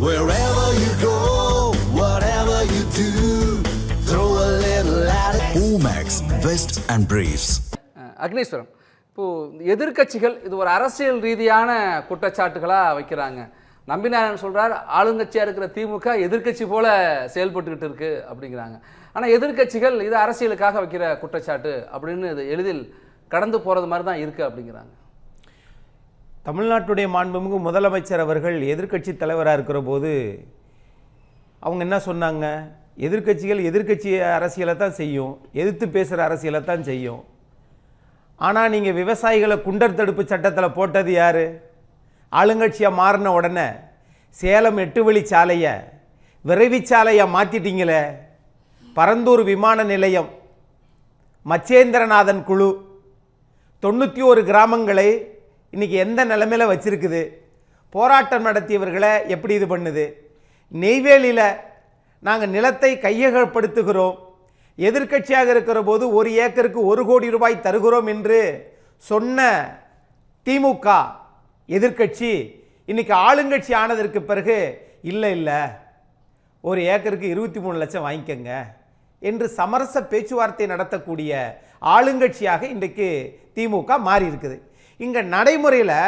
Wherever you go, whatever you do, throw a little at it. Omax, Vest and Briefs. அஹ் அக்னீஸ்வரன் இப்போது எதிர்க்கட்சிகள் இது ஒரு அரசியல் ரீதியான குற்றச்சாட்டுகளாக வைக்கிறாங்க நம்பினாரன் சொல்றார் ஆளுங்கட்சியாக இருக்கிற திமுக எதிர்க்கட்சி போல செயல்பட்டுக்கிட்டு இருக்கு அப்படிங்கிறாங்க ஆனால் எதிர்க்கட்சிகள் இது அரசியலுக்காக வைக்கிற குற்றச்சாட்டு அப்படின்னு இது எளிதில் கடந்து போகிறது மாதிரி தான் இருக்குது அப்படிங்கிறாங்க தமிழ்நாட்டுடைய மாண்புமிகு முதலமைச்சர் அவர்கள் எதிர்க்கட்சி தலைவராக இருக்கிற போது அவங்க என்ன சொன்னாங்க? எதிர்க்கட்சிகள் எதிர்க்கட்சி அரசியலை தான் செய்யும். எதிர்த்து பேசுகிற அரசியலை தான் செய்யும். ஆனால் நீங்கள் விவசாயிகளை குண்டர் தடுப்பு சட்டத்தில் போட்டது யார்? ஆளுங்கட்சியாக மாறின உடனே சேலம் எட்டு வழி சாலையை விரைவிச்சாலையாக மாற்றிட்டீங்களே பரந்தூர் விமான நிலையம் மச்சேந்திரநாதன் குழு தொண்ணூற்றி ஒரு கிராமங்களை இன்றைக்கி எந்த நிலைமையில் வச்சுருக்குது? போராட்டம் நடத்தியவர்களை எப்படி இது பண்ணுது? நெய்வேலியில் நாங்கள் நிலத்தை கையகப்படுத்துகிறோம். எதிர்க்கட்சியாக இருக்கிற போது ஒரு ஏக்கருக்கு ஒரு கோடி ரூபாய் தருகிறோம் என்று சொன்ன திமுக எதிர்க்கட்சி இன்றைக்கி ஆளுங்கட்சி ஆனதற்கு பிறகு இல்லை இல்லை ஒரு ஏக்கருக்கு இருபத்தி மூணு லட்சம் வாங்கிக்கங்க என்று சமரச பேச்சுவார்த்தை நடத்தக்கூடிய ஆளுங்கட்சியாக இன்றைக்கு திமுக மாறி இருக்குது இங்கே நடைமுறையில்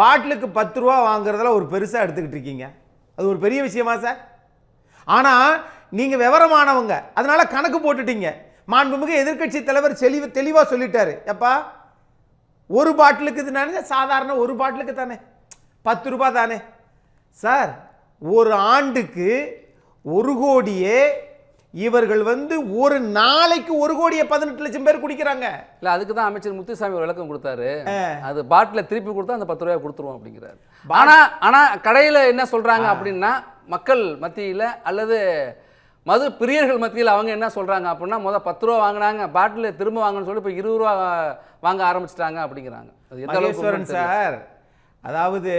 பாட்டிலுக்கு பத்து ரூபா வாங்குறதுல ஒரு பெருசாக எடுத்துக்கிட்டு இருக்கீங்க. அது ஒரு பெரிய விஷயமா சார்? ஆனால் நீங்கள் விவரமானவங்க. அதனால் கணக்கு போட்டுட்டீங்க. மாண்புமிகு எதிர்க்கட்சி தலைவர் தெளிவு தெளிவாக சொல்லிட்டாரு. எப்பா ஒரு பாட்டிலுக்கு தானே? சாதாரண ஒரு பாட்டிலுக்கு தானே? பத்து ரூபா தானே? சார் ஒரு ஆண்டுக்கு ஒரு கோடியே இவர்கள் வந்து ஒரு நாளைக்கு ஒரு கோடியே பதினெட்டு லட்சம் பேர் குடிக்கிறாங்க. இல்லை அதுக்கு தான் அமைச்சர் முத்துசாமி ஒரு விளக்கம் கொடுத்தாரு. அது பாட்டில் திருப்பி கொடுத்தா அந்த பத்து ரூபாய் கொடுத்துருவோம் அப்படிங்கிறாரு. ஆனா ஆனா கடையில் என்ன சொல்றாங்க அப்படின்னா மக்கள் மத்தியில் அல்லது மது பிரியர்கள் மத்தியில் அவங்க என்ன சொல்றாங்க அப்படின்னா முத பத்து ரூபா வாங்கினாங்க பாட்டில் திரும்ப வாங்கன்னு சொல்லி இப்போ இருபது ரூபா வாங்க ஆரம்பிச்சிட்டாங்க அப்படிங்கிறாங்க. மகேஸ்வரன். சார் அதாவது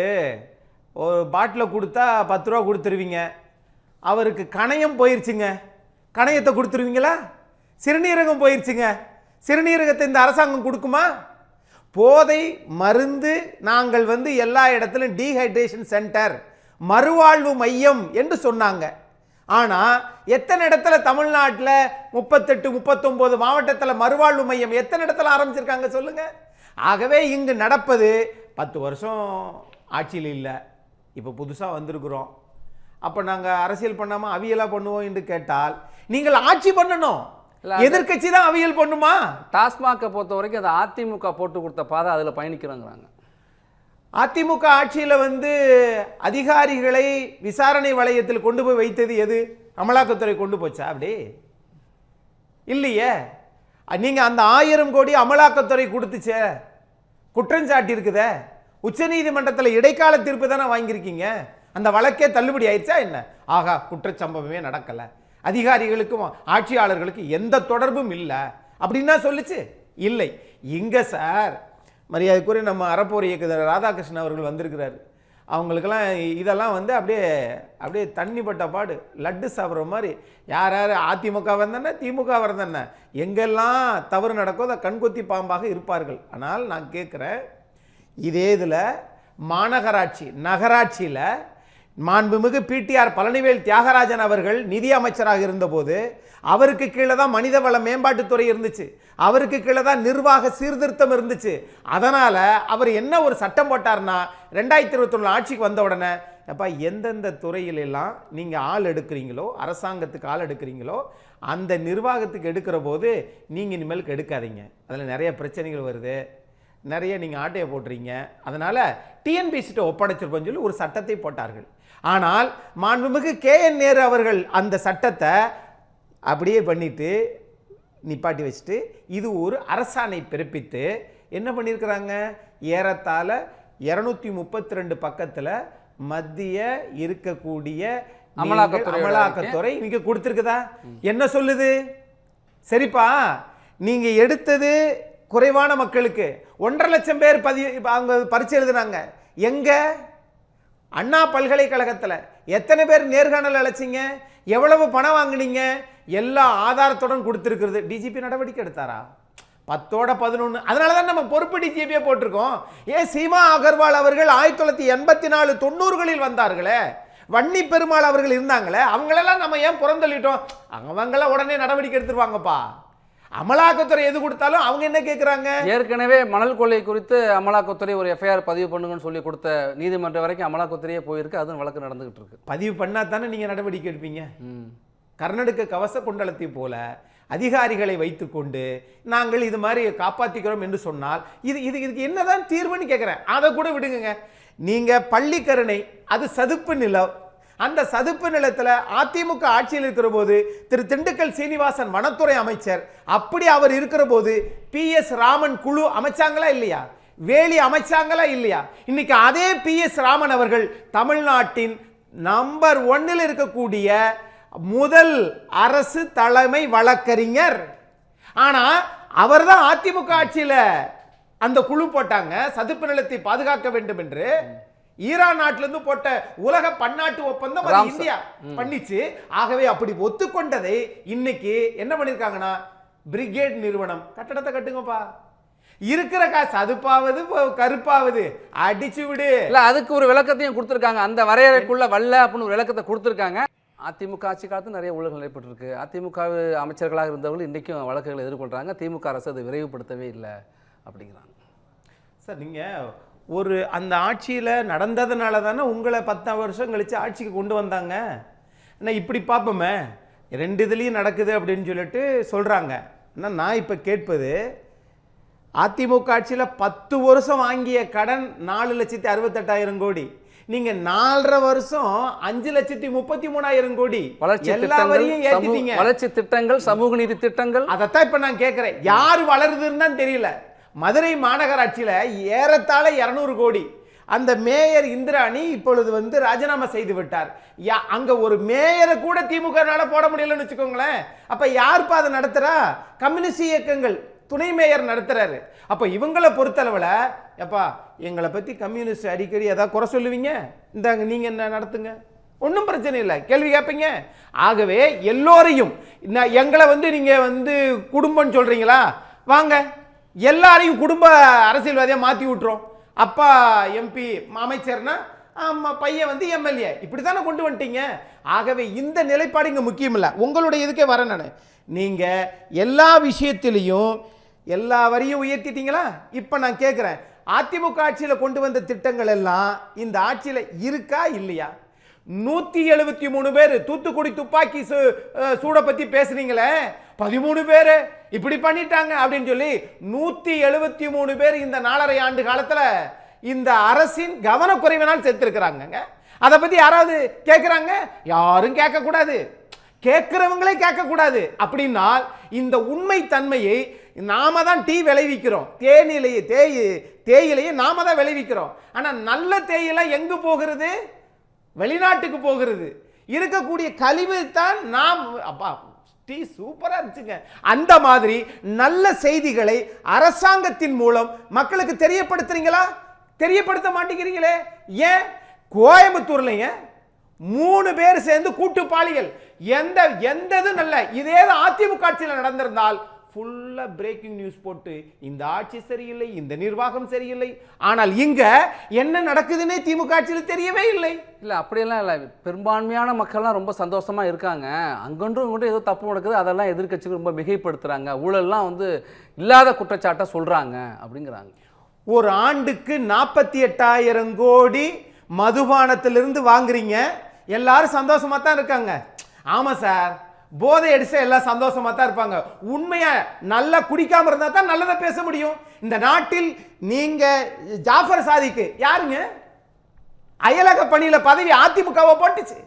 ஒரு பாட்டில் கொடுத்தா பத்து ரூபா கொடுத்துருவீங்க. அவருக்கு கணையம் போயிருச்சுங்க. கணையத்தை கொடுத்துருவீங்களா? சிறுநீரகம் போயிடுச்சுங்க சிறுநீரகத்தை இந்த அரசாங்கம் கொடுக்குமா? போதை மருந்து நாங்கள் வந்து எல்லா இடத்துலையும் டீஹைட்ரேஷன் சென்டர் மறுவாழ்வு மையம் என்று சொன்னாங்க. ஆனால் எத்தனை இடத்துல தமிழ்நாட்டில் முப்பத்தெட்டு முப்பத்தொம்போது மாவட்டத்தில் மறுவாழ்வு மையம் எத்தனை இடத்துல ஆரம்பிச்சிருக்காங்க சொல்லுங்க. ஆகவே இங்கு நடப்பது பத்து வருஷம் ஆட்சியில் இல்லை. இப்போ புதுசாக வந்திருக்கிறோம். அப்போ நாங்கள் அரசியல் பண்ணாமல் அவியலாக பண்ணுவோம் என்று கேட்டால் நீங்கள் ஆட்சி பண்ணணும். எதிர்க்கட்சி தான் அவியல் பண்ணுமா? டாஸ்மாகை பொறுத்த வரைக்கும் அது அதிமுக போட்டு கொடுத்த பாதை அதில் பயணிக்கிறோங்கிறாங்க. அதிமுக ஆட்சியில் வந்து அதிகாரிகளை விசாரணை வளையத்தில் கொண்டு போய் வைத்தது எது? அமலாக்கத்துறை கொண்டு போச்சா அப்படி? இல்லையே. அ- நீங்க அந்த ஆயிரம் கோடி அமலாக்கத்துறை கொடுத்துச்சே. குற்றஞ்சாட்டி இருக்குதே உச்சநீதிமன்றத்தில் இடைக்கால தீர்ப்பு தானே வாங்கியிருக்கீங்க. அந்த வழக்கே தள்ளுபடி ஆயிடுச்சா என்ன? ஆகா குற்றச்சம்பவமே நடக்கலை. அதிகாரிகளுக்கும் ஆட்சியாளர்களுக்கும் எந்த தொடர்பும் இல்லை. அப்படின்னா சொல்லுச்சு? இல்லை. இங்கே சார் மரியாதைக்குரிய நம்ம அறப்போர் இயக்குனர் ராதாகிருஷ்ணன் அவர்கள் வந்திருக்கிறார். அவங்களுக்கெல்லாம் இதெல்லாம் வந்து அப்படியே அப்படியே தண்ணி பட்ட பாடு. லட்டு சாப்பிட்ற மாதிரி. யார் யார்? அதிமுக வந்தன திமுக வந்தன எங்கெல்லாம் தவறு நடக்கோ அதை கண்கொத்தி பாம்பாக இருப்பார்கள். ஆனால் நான் கேட்குறேன் இதே இதில் மாநகராட்சி நகராட்சியில் மாண்புமிகு பிடிஆர் பழனிவேல் தியாகராஜன் அவர்கள் நிதி அமைச்சராக இருந்தபோது அவருக்கு கீழே தான் மனிதவள மேம்பாட்டுத்துறை இருந்துச்சு. அவருக்கு கீழே தான் நிர்வாக சீர்திருத்தம் இருந்துச்சு. அதனால் அவர் என்ன ஒரு சட்டம் போட்டார்னா ரெண்டாயிரத்தி இருபத்தொன்னு ஆட்சிக்கு வந்த உடனே அப்போ எந்தெந்த துறையிலெல்லாம் நீங்கள் ஆள் எடுக்கிறீங்களோ அரசாங்கத்துக்கு ஆள் எடுக்கிறீங்களோ அந்த நிர்வாகத்துக்கு எடுக்கிற போது நீங்கள் இனிமேலுக்கு எடுக்காதீங்க. அதில் நிறைய பிரச்சனைகள் வருது. நிறைய நீங்கள் ஆட்டையை போட்டுறீங்க. அதனால் டிஎன்பிசிட்ட ஒப்படைச்சிருப்போம்னு சொல்லி ஒரு சட்டத்தை போட்டார்கள். ஆனால் மாண்புமிகு கே என் நேரு அவர்கள் அந்த சட்டத்தை அப்படியே பண்ணிட்டு நிப்பாட்டி வச்சுட்டு இது ஒரு அரசாணை பிறப்பித்து என்ன பண்ணியிருக்கிறாங்க? ஏறத்தாழ இரநூத்தி முப்பத்தி ரெண்டு பக்கத்தில் மத்திய இருக்கக்கூடிய நீங்கள் அமலாக்கத்துறை இங்கே கொடுத்துருக்குதா? என்ன சொல்லுது? சரிப்பா நீங்க எடுத்தது குறைவான மக்களுக்கு ஒன்றரை லட்சம் பேர் பதிவு அவங்க பரிச்சு எழுதுனாங்க. எங்க? அண்ணா பல்கலைக்கழகத்தில். எத்தனை பேர் நேர்காணல் அழைச்சிங்க? எவ்வளவு பணம் வாங்குனீங்க? எல்லா ஆதாரத்துடன் கொடுத்துருக்குறது. டிஜிபி நடவடிக்கை எடுத்தாரா? பத்தோட பதினொன்று அதனால தான் நம்ம பொறுப்பு டிஜிபியை போட்டிருக்கோம். ஏன் சீமா அகர்வால் அவர்கள் ஆயிரத்தி தொள்ளாயிரத்தி எண்பத்தி நாலு தொண்ணூறுகளில் வந்தார்களே. வன்னி பெருமாள் அவர்கள் இருந்தாங்களே. அவங்களெல்லாம் நம்ம ஏன் புறந்தள்ளிட்டோம்? அவங்களாம் உடனே நடவடிக்கை எடுத்துருவாங்கப்பா. அமலாக்கத்துறை எது கொடுத்தாலும் அவங்க என்ன கேட்குறாங்க ஏற்கனவே மணல் கொள்ளை குறித்து அமலாக்கத்துறை ஒரு எஃப்ஐஆர் பதிவு பண்ணுங்கன்னு சொல்லி கொடுத்த நீதிமன்றம் வரைக்கும் அமலாக்கத்துறையே போயிருக்கு. அதுவும் வழக்கு நடந்துகிட்டு இருக்கு. பதிவு பண்ணா தானே நீங்கள் நடவடிக்கை எடுப்பீங்க. கர்நாடக கவச குண்டலத்தை போல அதிகாரிகளை வைத்துக்கொண்டு நாங்கள் இது மாதிரி காப்பாற்றிக்கிறோம் என்று சொன்னால் இது இது இதுக்கு என்னதான் தீர்வுன்னு கேட்குறேன் அதை கூட விடுங்க நீங்க பள்ளிக்கரணை அது சதுப்பு நிலம் அந்த சதுப்பு நிலத்தில் அதிமுக ஆட்சியில் இருக்கிற போது திரு திண்டுக்கல் சீனிவாசன் வனத்துறை அமைச்சர். அப்படி அவர் இருக்கிற போது பி எஸ் ராமன் குழு அமைச்சாங்களா இல்லையா? வேலி அமைச்சாங்களா இல்லையா? இன்னைக்கு அதே பி எஸ் ராமன் அவர்கள் தமிழ்நாட்டின் நம்பர் ஒன்னில் இருக்கக்கூடிய முதல் அரசு தலைமை வழக்கறிஞர். ஆனா அவர்தான் அதிமுக ஆட்சியில் அந்த குழு போட்டாங்க. சதுப்பு நிலத்தை பாதுகாக்க வேண்டும் என்று. ஈரான் நாட்டில இருந்து போட்ட உலக பன்னாட்டு ஒப்பந்தம் அது. இந்தியா பண்ணிச்சு. ஆகவே அப்படி ஒத்துக்கொண்டதை இன்னைக்கு என்ன பண்ணிருக்காங்கன்னா பிரிகேட் நிறுவனம். கட்டடத்தை கட்டுங்கப்பா. இருக்கிற காசு அதுப்பாவது கருப்பாவது அடிச்சு விடு. இல்ல அதுக்கு ஒரு விளக்கத்தையும் கொடுத்துருக்காங்க. அந்த வரையறைக்குள்ள வல்ல அப்படின்னு ஒரு விளக்கத்தை கொடுத்துருக்காங்க. அதிமுக ஆட்சி காலத்தில் நிறைய ஊழல்கள் நடைபெற்றிருக்கு அதிமுக அமைச்சர்களாக இருந்தவர்கள் இன்றைக்கும் வழக்குகளை எதிர்கொள்றாங்க. திமுக அரசு அதை விரைவுபடுத்தவே இல்லை அப்படிங்கிறாங்க. சார் நீங்க ஒரு அந்த ஆட்சியில நடந்ததுனால தானே உங்களை பத்து வருஷம் கழிச்சு ஆட்சிக்கு கொண்டு வந்தாங்க? நான் இப்படி பார்ப்போமே ரெண்டு இதுலேயும் நடக்குது அப்படின்னு சொல்லிட்டு சொல்றாங்க. ஆனா நான் இப்போ கேட்பது அதிமுக ஆட்சியில் பத்து வருஷம் வாங்கிய கடன் நாலு லட்சத்தி அறுபத்தெட்டாயிரம் கோடி. நீங்க நாலரை வருஷம் அஞ்சு லட்சத்தி முப்பத்தி மூணாயிரம் கோடி. வளர்ச்சி எல்லா திட்டங்கள் வரியும் ஏத்திட்டீங்க. சமூக- வளர்ச்சி திட்டங்கள் சமூக நீதி திட்டங்கள். அதைத்தான் இப்ப நான் கேட்கிறேன். யார் வளருதுன்னு தான் தெரியல. மதுரை மாநகராட்சியில் ஏறத்தாழ இரநூறு கோடி. அந்த மேயர் இந்திராணி இப்பொழுது வந்து ராஜினாமா செய்து விட்டார். யா- அங்கே ஒரு மேயரை கூட திமுகனால போட முடியலன்னு வச்சுக்கோங்களேன். அப்போ யாருப்பா அதை நடத்துகிறா கம்யூனிஸ்ட் இயக்கங்கள் துணை மேயர் நடத்துகிறாரு அப்போ இவங்களை பொறுத்தளவில் எப்பா எங்களை பற்றி கம்யூனிஸ்ட் அடிக்கடி ஏதாவது குறை சொல்லுவீங்க? இந்தாங்க நீங்கள் என்ன நடத்துங்க? ஒன்றும் பிரச்சனை இல்லை. கேள்வி கேட்பீங்க ஆகவே எல்லோரையும் நான் எங்களை வந்து நீங்கள் வந்து குடும்பம்னு சொல்கிறீங்களா வாங்க. எல்லாரையும் குடும்ப அரசியல்வாதியாக மாற்றி விட்டுரும் அப்பா எம்பி அமைச்சர்னா ஆமாம் பையன் வந்து எம்எல்ஏ இப்படி தானே கொண்டு வந்துட்டீங்க? ஆகவே இந்த நிலைப்பாடு இங்கே முக்கியம் இல்லை. உங்களுடைய இதுக்கே வரேன் நான். நீங்கள் எல்லா விஷயத்திலையும் எல்லா வரியும் உயர்த்திட்டீங்களா? இப்போ நான் கேட்குறேன் அதிமுக ஆட்சியில் கொண்டு வந்த திட்டங்கள் எல்லாம் இந்த ஆட்சியில் இருக்கா இல்லையா? நூத்தி எழுபத்தி மூணு பேர் தூத்துக்குடி துப்பாக்கி சூ- சூட பத்தி பேசுறீங்களே பதிமூணு பேர். இப்படி பண்ணிட்டாங்க அப்படின்னு சொல்லி நூத்தி எழுபத்தி மூணு பேர் இந்த நாலரை ஆண்டு காலத்துல இந்த அரசின் கவனக்குறைவினால் செத்துருக்கிறாங்க அதை பத்தி யாராவது கேட்குறாங்க யாரும் கேட்கக்கூடாது கேட்கிறவங்களே கேட்கக்கூடாது அப்படின்னால் இந்த உண்மை தன்மையை நாம தான் டீ விளைவிக்கிறோம். தேனிலையை தேய் தேயிலையே நாம தான் விளைவிக்கிறோம். ஆனா நல்ல தேயிலாம் எங்கே போகிறது? வெளிநாட்டுக்கு போகிறது. இருக்கக்கூடிய கழிவு தான் நாம் அப்பா டீ சூப்பராக இருந்துச்சுங்க. அந்த மாதிரி நல்ல செய்திகளை அரசாங்கத்தின் மூலம் மக்களுக்கு தெரியப்படுத்துறீங்களா? தெரியப்படுத்த மாட்டேங்கிறீங்களே? ஏன்? கோயம்புத்தூர்லைங்க மூணு பேர் சேர்ந்து கூட்டு பாலியல். எந்த எந்த இது நல்ல இதே தான் அதிமுக ஆட்சியில் நடந்திருந்தால் ஃபுல்லா பிரேக்கிங் நியூஸ் போட்டு இந்த ஆட்சி சரியில்லை இந்த நிர்வாகம் சரியில்லை. ஆனால் இங்க என்ன நடக்குதுன்னே திமுக ஆட்சியில் தெரியவே இல்லை. இல்லை அப்படியெல்லாம் இல்லை. பெரும்பான்மையான மக்கள்லாம் ரொம்ப சந்தோஷமா இருக்காங்க. அங்கொன்றும் இங்கொன்றும் ஏதோ தப்பு நடக்குது. அதெல்லாம் எதிர்க்கட்சிகள் ரொம்ப மிகைப்படுத்துறாங்க. ஊழல்லாம் வந்து இல்லாத குற்றச்சாட்டை சொல்றாங்க அப்படிங்கிறாங்க. ஒரு ஆண்டுக்கு நாற்பத்தி எட்டாயிரம் கோடி மதுபானத்திலிருந்து வாங்குறீங்க. எல்லாரும் சந்தோஷமா தான் இருக்காங்க. ஆமா சார். போதை அடிச்சா எல்லாம் சந்தோஷமா தான் இருப்பாங்க. உண்மையா நல்லா குடிக்காம இருந்தா தான் நல்லதை பேச முடியும். இந்த நாட்டில் நீங்க ஜாஃபர் சாதிக்கு யாருங்க? அயலக பணியில பதவி அதிமுகவை போட்டுச்சு.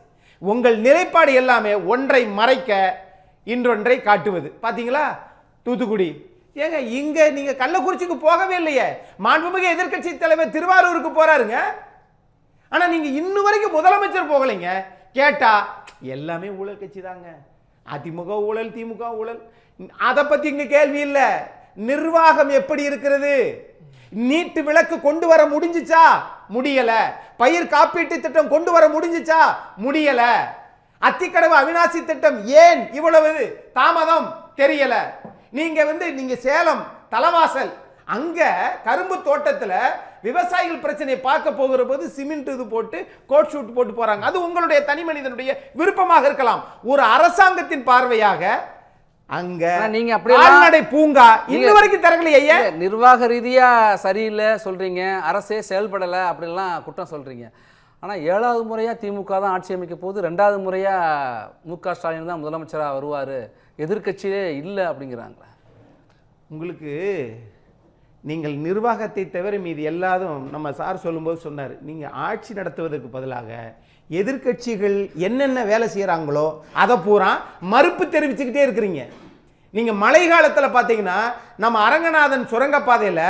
உங்கள் நிலைப்பாடு எல்லாமே ஒன்றை மறைக்க இன்றொன்றை காட்டுவது. பாத்தீங்களா? தூத்துக்குடி. ஏங்க இங்க நீங்க கள்ளக்குறிச்சிக்கு போகவே இல்லையே. மாண்புமிகு எதிர்க்கட்சி தலைவர் திருவாரூருக்கு போறாருங்க. ஆனா நீங்க இன்னும் வரைக்கும் முதலமைச்சர் போகலைங்க. கேட்டா எல்லாமே ஊழல் கட்சி தாங்க அதிமுக ஊழல் திமுக ஊழல். அதை பற்றி இங்கே கேள்வி இல்லை. நிர்வாகம் எப்படி இருக்கிறது? நீட்டு விளக்கு கொண்டு வர முடிஞ்சிச்சா? முடியல. பயிர் காப்பீட்டு திட்டம் கொண்டு வர முடிஞ்சிச்சா? முடியல. அத்திக்கடவு அவிநாசி திட்டம் ஏன் இவ்வளவு தாமதம்? தெரியல. நீங்க வந்து நீங்க சேலம் தலவாசல் அங்க கரும்பு தோட்டத்தில் விவசாயிகள் பிரச்சனையை பார்க்க போகிற போது சிமெண்ட் இது போட்டு கோட் ஷூட் போட்டு போறாங்க. அது உங்களுடைய தனி மனிதனுடைய விருப்பமாக இருக்கலாம். ஒரு அரசாங்கத்தின் பார்வையாக அங்க நீங்க கால்நடை பூங்கா இன்ன வரைக்கும் திறக்கலையே நிர்வாக ரீதியா சரியில்லை சொல்றீங்க. அரசே செயல்படலை அப்படிலாம் குற்றம் சொல்றீங்க. ஆனா ஏழாவது முறையா திமுக தான் ஆட்சி அமைக்க போகுது. ரெண்டாவது முறையா மு க ஸ்டாலின் தான் முதலமைச்சரா வருவாரு. எதிர்க்கட்சியே இல்லை அப்படிங்கிறாங்களே உங்களுக்கு நீங்கள் நிர்வாகத்தை தவிர மீது எல்லாதும் நம்ம சார் சொல்லும்போது சொன்னார். நீங்கள் ஆட்சி நடத்துவதற்கு பதிலாக எதிர்க்கட்சிகள் என்னென்ன வேலை செய்கிறாங்களோ அதை பூரா மறுப்பு தெரிவிச்சுக்கிட்டே இருக்கிறீங்க. நீங்கள் மழை காலத்தில் பார்த்தீங்கன்னா நம்ம அரங்கநாதன் சுரங்கப்பாதையில்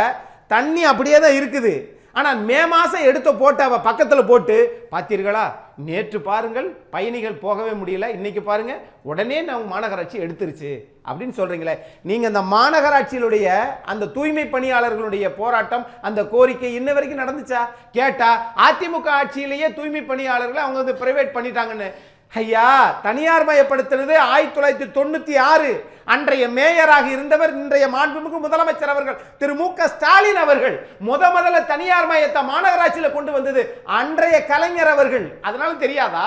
தண்ணி அப்படியே தான் இருக்குது. ஆனால் மே மாதம் எடுத்த போட்டு பக்கத்தில் போட்டு பார்த்தீர்களா நேற்று பாருங்கள் பயணிகள் போகவே முடியல. இன்னைக்கு பாருங்கள் உடனே நம்ம மாநகராட்சி எடுத்துருச்சு. அப்படின்னு சொல்கிறீங்களே நீங்கள் அந்த மாநகராட்சியிலுடைய அந்த தூய்மை பணியாளர்களுடைய போராட்டம் அந்த கோரிக்கை இன்ன வரைக்கும் நடந்துச்சா? கேட்டால் அதிமுக ஆட்சியிலேயே தூய்மை பணியாளர்களை அவங்க வந்து ப்ரைவேட் பண்ணிட்டாங்கன்னு. ஐயா தனியார் மயப்படுத்தினது ஆயிரத்தி தொள்ளாயிரத்தி தொண்ணூற்றி ஆறு. அன்றைய மேயராக இருந்தவர் இன்றைய மாண்புமிகு முதலமைச்சர் அவர்கள் திரு மு க ஸ்டாலின் அவர்கள் முத முதல்ல தனியார் மயத்தை மாநகராட்சியில் கொண்டு வந்தது அன்றைய கலைஞர் அவர்கள். அதனால தெரியாதா?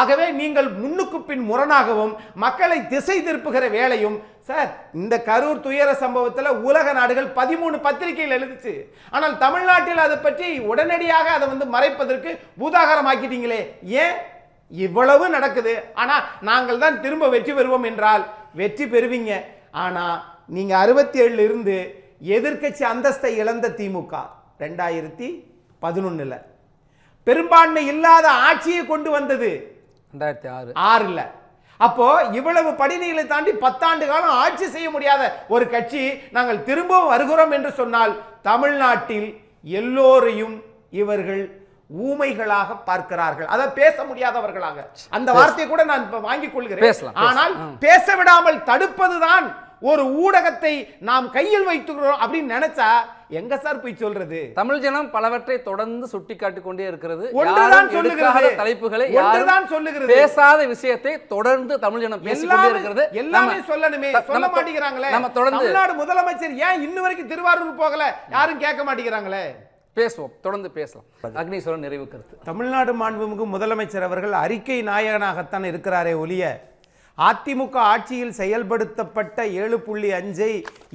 ஆகவே நீங்கள் முன்னுக்கு பின் முரணாகவும் மக்களை திசை திருப்புகிற வேலையும் சார் இந்த கரூர் துயர சம்பவத்தில் உலக நாடுகள் பதிமூணு பத்திரிகைகள் எழுதுச்சு. ஆனால் தமிழ்நாட்டில் அதை பற்றி உடனடியாக அதை வந்து மறைப்பதற்கு பூதாகரமாக்கிட்டீங்களே. ஏன்? இவ்வளவு நடக்குது. ஆனா நாங்கள் தான் திரும்ப வெற்றி பெறுவோம் என்றால் வெற்றி பெறுவீங்க. ஆனா நீங்க அறுபத்தி ஏழுல இருந்து எதிர்க்கட்சி அந்தஸ்தை இழந்த திமுக ரெண்டாயிரத்தி பதினொன்னுல. பெரும்பான்மை இல்லாத ஆட்சியை கொண்டு வந்தது ரெண்டாயிரத்தி ஆறு. ஆறுல. அப்போ இவ்வளவு படிநிலை தாண்டி பத்தாண்டு காலம் ஆட்சி செய்ய முடியாத ஒரு கட்சி நாங்கள் திரும்பவும் வருகிறோம் என்று சொன்னால் தமிழ்நாட்டில் எல்லோரையும் இவர்கள் ஊமைகளாக பார்க்கிறார்கள். அதை பேச முடியாதவர்களாக. அந்த வார்த்தையை கூட நான் இப்ப வாங்கிக் கொள்கிறேன். ஆனால் பேச விடாமல் தடுப்பதுதான் ஒரு ஊடகத்தை நாம் கையில் வைத்துக்கிறோம் அப்படின்னு நினைச்சா எங்க சார் போய் சொல்றது? தமிழ் ஜனம் பலவற்றை தொடர்ந்து சுட்டிக்காட்டிக் கொண்டே இருக்கிறது. ஒன்றுதான் சொல்லுகிறது. தலைப்புகளை ஒன்றுதான் சொல்லுகிறது. பேசாத விஷயத்தை தொடர்ந்து தமிழ் ஜனம் பேசிக்கொண்டே இருக்கிறது. எல்லாமே சொல்லணுமே. சொல்ல மாட்டேங்கிறாங்களே. நம்ம தொடர்ந்து தமிழ்நாடு முதலமைச்சர் ஏன் இன்ன வரைக்கும் திருவாரூர் போகல? யாரும் கேட்க மாட்டேங்கிறாங்களே. பேசுவோம் தொடர்ந்து பேசலாம். அக்னீஸ்வரன் நிறைவு கருத்து. தமிழ்நாடு மாண்புமிகு முதலமைச்சர் அவர்கள் அறிக்கை நாயகனாகத்தான் இருக்கிறாரே ஒழிய அதிமுக ஆட்சியில் செயல்படுத்தப்பட்ட ஏழு புள்ளி அஞ்சை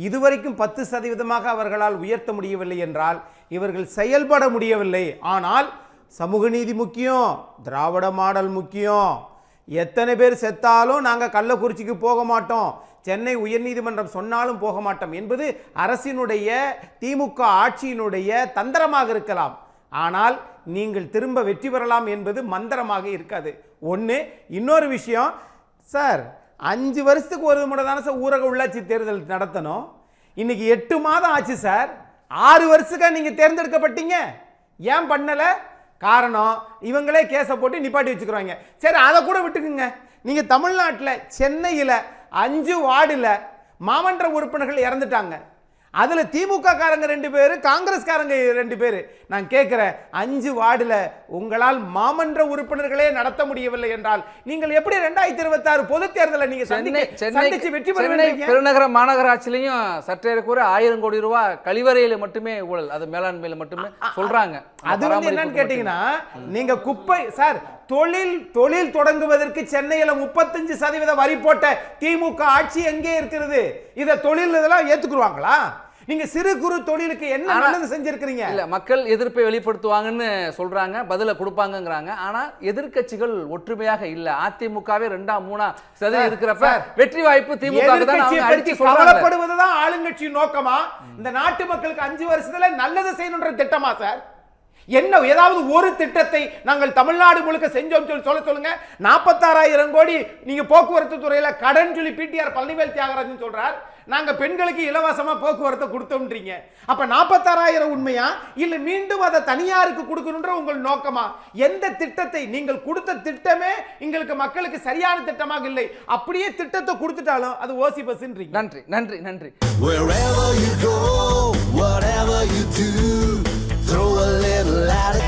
இதுவரைக்கும் பத்து சதவீதமாக அவர்களால் உயர்த்த முடியவில்லை என்றால் இவர்கள் செயல்பட முடியவில்லை. ஆனால் சமூக நீதி முக்கியம் திராவிட மாடல் முக்கியம். எத்தனை பேர் செத்தாலும் நாங்கள் கள்ளக்குறிச்சிக்கு போக மாட்டோம். சென்னை உயர்நீதிமன்றம் சொன்னாலும் போக மாட்டோம் என்பது அரசினுடைய திமுக ஆட்சியினுடைய தந்திரமாக இருக்கலாம். ஆனால் நீங்கள் திரும்ப வெற்றி பெறலாம் என்பது மந்திரமாக இருக்காது. ஒன்று இன்னொரு விஷயம் சார் அஞ்சு வருஷத்துக்கு ஒரு முறை தானே சார் ஊரக உள்ளாட்சி தேர்தல் நடத்தணும். இன்னைக்கு எட்டு மாதம் ஆச்சு சார். ஆறு வருஷக்கா நீங்கள் தேர்ந்தெடுக்கப்பட்டீங்க. ஏன் பண்ணலை? காரணம் இவங்களே கேஸை போட்டு நிப்பாட்டி வச்சுக்கிறாங்க. சரி அதை கூட விட்டுக்குங்க. நீங்கள் தமிழ்நாட்டில் சென்னையில் அஞ்சு வார்டில் மாமன்ற உறுப்பினர்கள் இறந்துட்டாங்க. அதில் திமுக காரங்க ரெண்டு பேர் காங்கிரஸ்காரங்க ரெண்டு பேர். நான் கேட்குறேன் அஞ்சு வார்டில் உங்களால் மாமன்ற உறுப்பினர்களே நடத்த முடியவில்லை என்றால் நீங்கள் எப்படி ரெண்டாயிரத்தி இருபத்தாறு பொது தேர்தலை நீங்கள் சந்திச்சு வெற்றி பெற சென்னை வேண்டிய பெருநகர மாநகராட்சியிலையும் சற்றேறக்குற ஆயிரம் கோடி ரூபாய் கழிவறையில மட்டுமே ஊழல் அது மேலாண்மையில மட்டுமே சொல்றாங்க. அது வந்து என்னன்னு கேட்டீங்கன்னா நீங்க குப்பை சார் தொழில் தொழில் தொடங்குவதற்கு சென்னையில முப்பத்தஞ்சு சதவீத வரி போட்ட திமுக ஆட்சி எங்கே இருக்கிறது? இத தொழில் இதெல்லாம் ஏத்துக்குருவாங்களா? நீங்க சிறு குறு தொழிலுக்கு என்ன நல்லது செஞ்சிருக்கிறீங்க? இல்ல மக்கள் எதிர்ப்பை வெளிப்படுத்துவாங்கன்னு சொல்றாங்க பதில கொடுப்பாங்கங்கறாங்க. ஆனா எதிர்க்கட்சிகள் ஒற்றுமையாக இல்ல. அதிமுகவே ரெண்டா மூணா சதவீதம் இருக்கிறப்ப வெற்றி வாய்ப்பு திமுக கவலைப்படுவதுதான் ஆளுங்கட்சி நோக்கமா? இந்த நாட்டு மக்களுக்கு அஞ்சு வருஷத்துல நல்லது செய்யணுன்ற திட்டமா சார்? என்ன ஏதாவது ஒரு திட்டத்தை நாங்கள் தமிழ்நாடு முழுக்க செஞ்சோம் சொல்லி சொல்ல சொல்லுங்க. நாற்பத்தாறாயிரம் கோடி நீங்க போக்குவரத்து துறையில கடன் சொல்லி பிடிஆர் பழனிவேல் தியாகராஜன் சொல்றார். நாங்க பெண்களுக்கு இலவசமா போக்குவரத்தை கொடுத்தோம்ன்றீங்க. அப்ப நாற்பத்தாறாயிரம் உண்மையா? இல்ல மீண்டும் அதை தனியாருக்கு கொடுக்கணுன்ற உங்கள் நோக்கமா? எந்த திட்டத்தை நீங்கள் கொடுத்த திட்டமே எங்களுக்கு மக்களுக்கு சரியான திட்டமாக இல்லை. அப்படியே திட்டத்தை கொடுத்துட்டாலும் அது ஓசி பஸ்ன்றீங்க நன்றி நன்றி நன்றி.